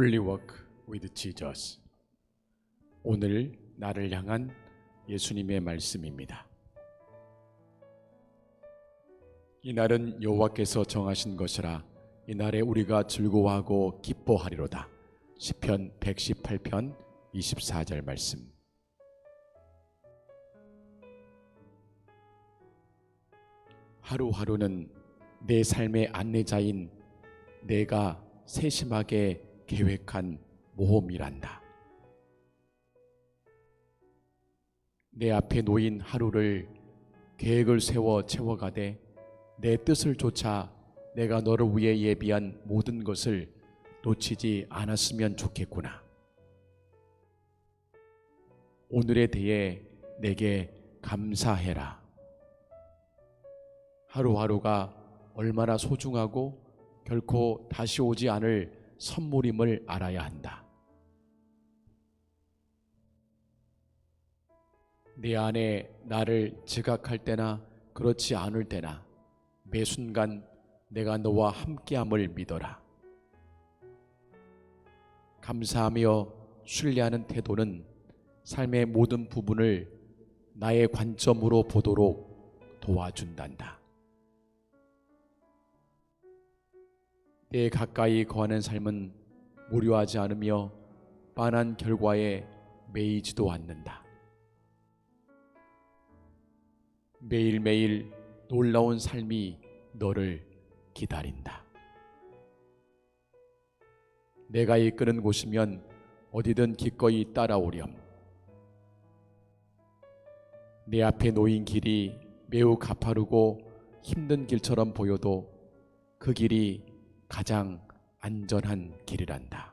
Holy Walk with Jesus. 오늘 나를 향한 예수님의 말씀입니다. 이 날은 여호와께서 정하신 것이라 이 날에 우리가 즐거워하고 기뻐하리로다. 시편 118편 24절 말씀. 하루하루는 내 삶의 안내자인 내가 세심하게 계획한 모험이란다. 내 앞에 놓인 하루를 계획을 세워 채워가되 내 뜻을 쫓아 내가 너를 위해 예비한 모든 것을 놓치지 않았으면 좋겠구나. 오늘에 대해 내게 감사해라. 하루하루가 얼마나 소중하고 결코 다시 오지 않을 선물임을 알아야 한다. 내 안에 나를 지각할 때나 그렇지 않을 때나 매 순간 내가 너와 함께함을 믿어라. 감사하며 신뢰하는 태도는 삶의 모든 부분을 나의 관점으로 보도록 도와준단다. 내 가까이 거하는 삶은 무료하지 않으며 빤한 결과에 매이지도 않는다. 매일매일 놀라운 삶이 너를 기다린다. 내가 이끄는 곳이면 어디든 기꺼이 따라오렴. 내 앞에 놓인 길이 매우 가파르고 힘든 길처럼 보여도 그 길이 가장 안전한 길이란다.